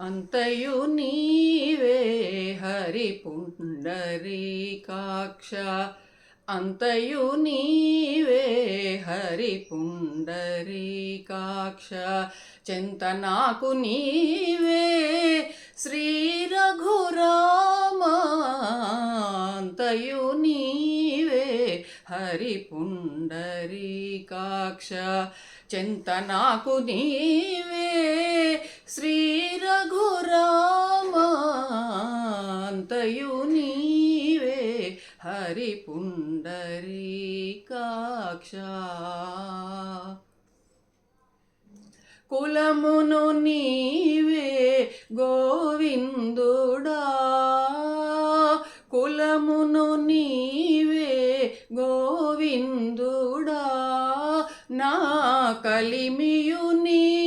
అంతయు నీవే హరి పుండరీకాక్ష అంతయు నీవే హరి పుండరీకాక్ష చింత నాకు నీవే శ్రీ రఘురామ అంతయు నీవే హరి పుండరీకాక్ష చింత నాకు నీవే అంతయు నీవే హరి పుండరీకాక్ష కులమును నీవే గోవిందుడా. కులమును నీవే గోవిందుడా. నా కలిమియు నీ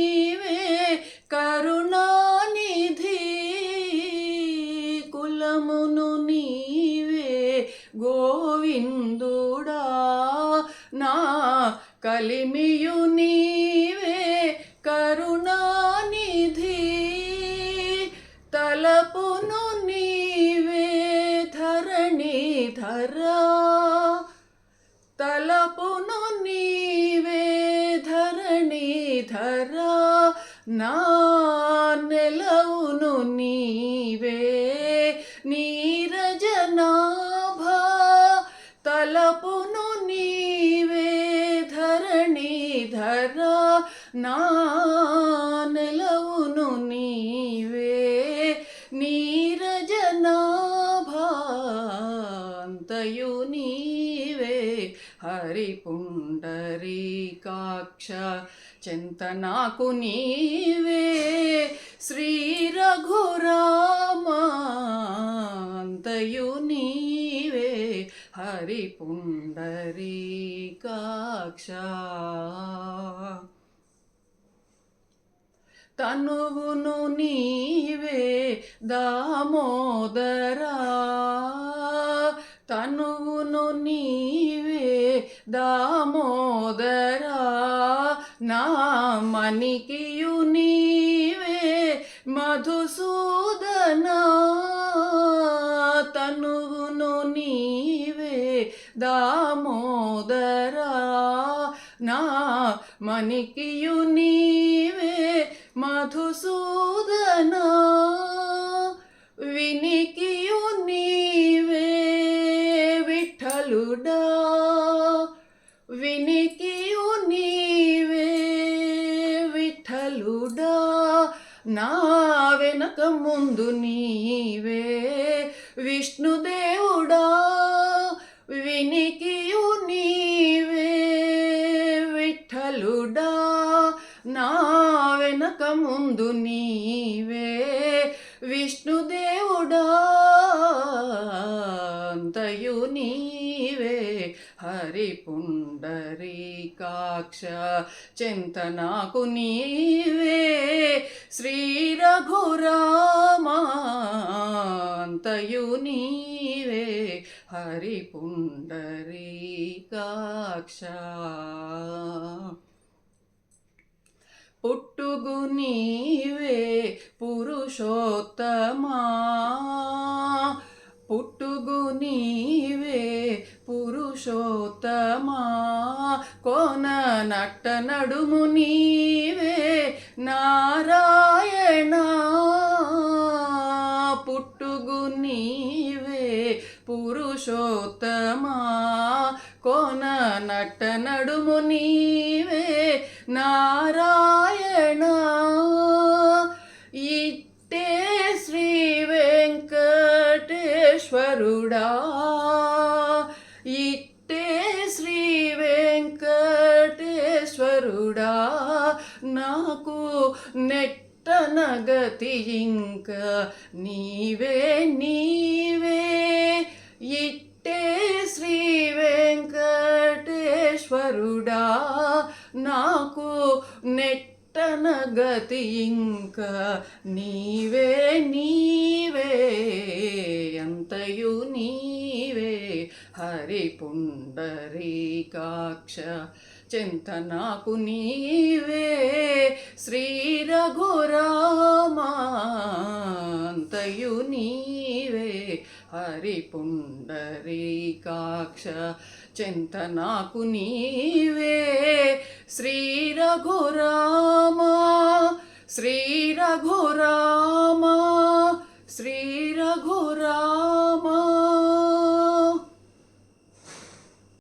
కలిమియు నీవే కరుణానిధి. తలపును నీవే ధరణిధరా తలపును నీవే ధరణిధరా నా ధరా నా నెలవును నీవే. నీరజనాభాంతయు నీవే. హరి పుండరీకాక్ష చింత నాకు నీవే. శ్రీ హరి పుండరీకాక్ష తనువును నీవే దామోదరా. తనువును నీవే దామోదరా. నా మణికియు నీవే మధుసూదనా. దామోదరా నా మణికియు నీవే మధుసూదనా వినికియు నీవే విఠలుడా వినికియు నీవే విఠలుడా నా వెనక ముందు నీవే విష్ణు విఠలుడా నా వెనక ముందు నీవే. విష్ణుదేవుడా అంతయు నీవే. హరి పుండరీకాక్ష చింత నాకు నీవే. శ్రీ రఘురామాంతయు నీవే. హరి పుండరీకాక్ష పుట్టుగు నీవే పురుషోత్తమా. పుట్టుగు నీవే పురుషోత్తమా. కోన నట్ట నడుము నీవే నారాయణ. పుట్టుగు నీవే పురుషోత్తమా. కోన నట్ట నడుము నీవే నారాయణ. వెంకటేశ్వరుడా ఇట్టే శ్రీ వెంకటేశ్వరుడా నాకు నెట్టన గతి ఇంక నీవే నీవే. ఇట్టే శ్రీ వెంకటేశ్వరుడా నాకు నెట్టన గతి ఇంక నీవే నీవే. అంతయు నీవే హరి పుండరీకాక్ష చింతనాకు నీవే శ్రీ రఘురామాంతయు నీవే హరి పుండరీకాక్ష చింతనాకు నీవే శ్రీ రఘురామా శ్రీ రఘురామా